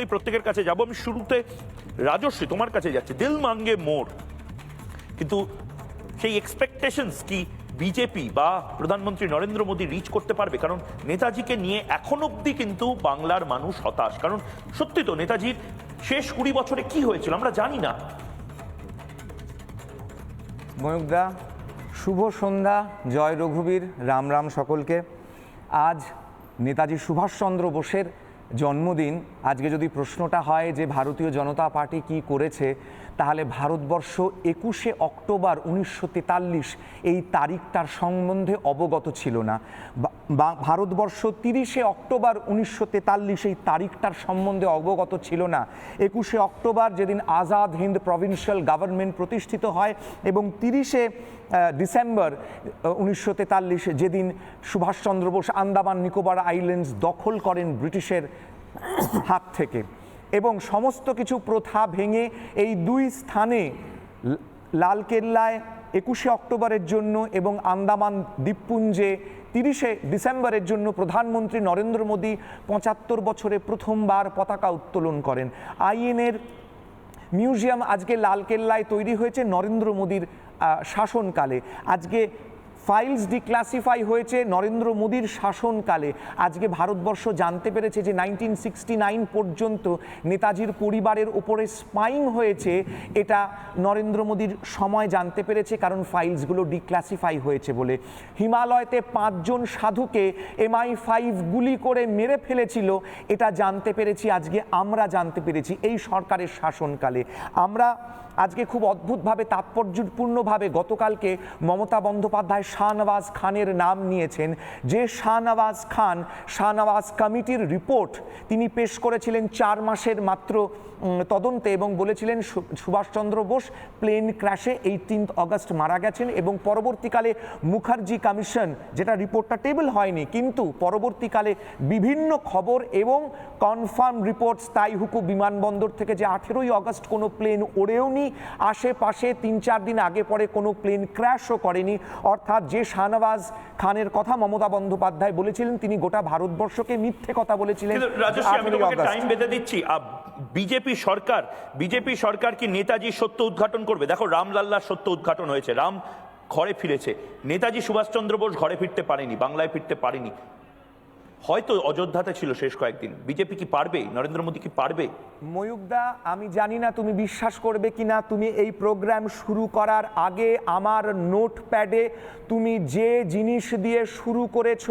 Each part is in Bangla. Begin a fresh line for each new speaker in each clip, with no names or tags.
এই প্রত্যেকের কাছে যাব। আমি শুরুতে রাজশ্রী তোমার কাছে যাচ্ছি। দিল মাঙ্গে মোর। কিন্তু সেই এক্সপেকটেশনস কি বিজেপি বা প্রধানমন্ত্রী নরেন্দ্র মোদী রিচ করতে পারবে? কারণ নেতাজিকে নিয়ে এখন অবধি কিন্তু বাংলার মানুষ হতাশ। কারণ সত্যি তো নেতাজির শেষ কুড়ি বছরে কি হয়েছিল আমরা জানি না।
ময়ূকদা শুভ সন্ধ্যা, জয় রঘুবীর, রাম রাম সকলকে। আজ নেতাজি সুভাষচন্দ্র বোসের জন্মদিন আজকে যদি প্রশ্নটা হয় যে ভারতীয় জনতা পার্টি কি করেছে তাহলে ভারতবর্ষ একুশে অক্টোবর উনিশশো তেতাল্লিশ এই তারিখটার সম্বন্ধে অবগত ছিল না। বা- ভারতবর্ষ তিরিশে অক্টোবর উনিশশো তেতাল্লিশ এই তারিখটার সম্বন্ধে অবগত ছিল না। একুশে অক্টোবর যেদিন আজাদ হিন্দ প্রভিন্সিয়াল গভর্নমেন্ট প্রতিষ্ঠিত হয় এবং তিরিশে ডিসেম্বর উনিশশো তেতাল্লিশে যেদিন সুভাষচন্দ্র বোস আন্দামান নিকোবর আইল্যান্ডস দখল করেন ব্রিটিশের হাত থেকে। এবং সমস্ত কিছু প্রথা ভেঙে এই দুই স্থানে লালকেল্লায় একুশে অক্টোবরের জন্য এবং আন্দামান দ্বীপপুঞ্জে তিরিশে ডিসেম্বরের জন্য প্রধানমন্ত্রী নরেন্দ্র মোদী পঁচাত্তর বছরে প্রথমবার পতাকা উত্তোলন করেন। আইএনের মিউজিয়াম আজকে লালকেল্লায় তৈরি হয়েছে নরেন্দ্র মোদীর শাসনকালে। আজকে ফাইলস ডিক্লাসিফাই হয়েছে নরেন্দ্র মোদীর শাসনকালে। আজকে ভারতবর্ষ জানতে পেরেছে যে নাইনটিন সিক্সটি নাইন পর্যন্ত নেতাজির পরিবারের ওপরে স্পাইং হয়েছে। এটা নরেন্দ্র মোদীর সময় জানতে পেরেছে, কারণ ফাইলসগুলো ডিক্লাসিফাই হয়েছে বলে। হিমালয়তে পাঁচজন সাধুকে এমআই ফাইভ গুলি করে মেরে ফেলেছিল। এটা জানতে পেরেছি, আজকে আমরা জানতে পেরেছি এই সরকারের শাসনকালে। আমরা আজকে খুব অদ্ভুতভাবে, তাৎপর্যপূর্ণভাবে গতকালকে মমতা বন্দ্যোপাধ্যায় শাহনওয়াজ খানের নাম নিয়েছেন। যে শাহনওয়াজ খান, শাহনওয়াজ কমিটির রিপোর্ট তিনি পেশ করেছিলেন চার মাসের মাত্র তদন্তে এবং বলেছিলেন সুভাষচন্দ্র বোস প্লেন ক্র্যাশে এইটিন্থ অগস্ট মারা গেছেন এবং পরবর্তীকালে মুখার্জি কমিশন, যেটা রিপোর্টটা টেবিল হয়নি, কিন্তু পরবর্তীকালে বিভিন্ন খবর এবং কনফার্ম রিপোর্টস তাই হুকু বিমানবন্দর থেকে যে আঠেরোই অগস্ট কোনো প্লেন ওড়েওনি আশেপাশে তিন চার দিন আগে পরে কোনো প্লেন ক্র্যাশও করেনি। অর্থাৎ যে শাহনওয়াজ খানের কথা মমতা বন্দ্যোপাধ্যায় বলেছিলেন তিনি গোটা ভারতবর্ষকে মিথ্যে কথা বলেছিলেন
কিন্তু
যে
রাজশ্রী আমি
18
তোমাকে
অগস্ট।
টাইম বেঁধে দিচ্ছি। বিজেপি সরকার বিজেপি সরকার কি নেতাজি সত্য উদ্ঘাটন করবে? দেখো রামলাল্লার সত্য উদ্ঘাটন হয়েছে। রাম ঘরে ফিরেছে। নেতাজি সুভাষচন্দ্র বোস ঘরে ফিরতে পারেনি বাংলায় ফিরতে পারেনি। হয়তো অযোধ্যাতে ছিল শেষ কয়েকদিন। বিজেপি কি পারবে? নরেন্দ্র মোদী কি পারবে?
ময়ূকদা, আমি জানি না তুমি বিশ্বাস করবে কি না তুমি এই প্রোগ্রাম শুরু করার আগে আমার নোটপ্যাডে তুমি যে জিনিস দিয়ে শুরু করেছ,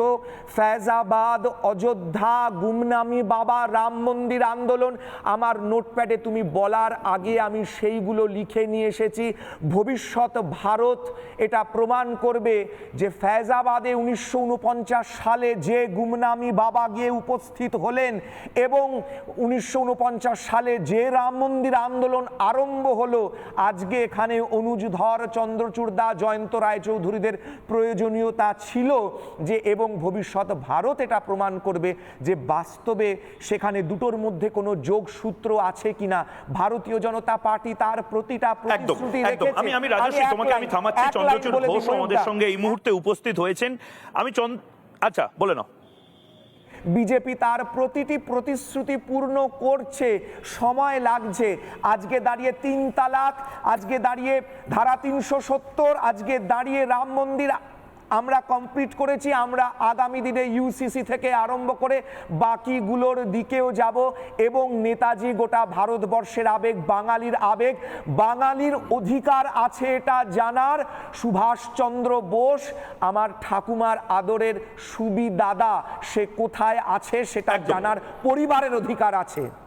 ফ্যাজাবাদ, অযোধ্যা, গুমনামি বাবা, রাম মন্দির আন্দোলন, আমার নোটপ্যাডে তুমি বলার আগে আমি সেইগুলো লিখে নিয়ে এসেছি। ভবিষ্যৎ ভারত এটা প্রমাণ করবে যে ফ্যাজাবাদে উনিশশো সালে যে গুমনামি বাবা গিয়ে উপস্থিত হলেন এবং উনিশশো সালে যে রাম মন্দির আন্দোলন আরম্ভ হলো আজকে এখানে অনুজধর চন্দ্রচূড় দা জয়ন্ত রায়চৌধুরীদের প্রয়োজনীয়তা ছিল যে এবং ভবিষ্যৎ ভারত এটা প্রমাণ করবে যে বাস্তবে সেখানে দুটোর মধ্যে কোনো যোগসূত্র আছে কিনা। ভারতীয় জনতা পার্টি তার প্রতিটা প্রতিশ্রুতি রেখেছে।
আমি আমি রাজশ্রী তোমাকে আমি থামাচ্ছি। চন্দ্রচূড় ঘোষ আমাদের সঙ্গে এই মুহূর্তে উপস্থিত হয়েছেন। আমি আচ্ছা বলে নাও।
বিজেপি তার প্রতিটি প্রতিশ্রুতি পূর্ণ করছে, সময় লাগছে। আজকে দাঁড়িয়ে তিন তালাক, আজকে দাঁড়িয়ে ধারা তিনশো সত্তর, আজকে দাঁড়িয়ে রাম মন্দির আমরা কমপ্লিট করেছি আমরা আগামী দিনে ইউসিসি থেকে আরম্ভ করে বাকিগুলোর দিকেও যাব এবং নেতাজি গোটা ভারতবর্ষের আবেগ বাঙালির আবেগ বাঙালির অধিকার আছে এটা জানার সুভাষচন্দ্র বোস আমার ঠাকুমার আদরের সুবি দাদা সে কোথায় আছে সেটা জানার পরিবারের অধিকার আছে।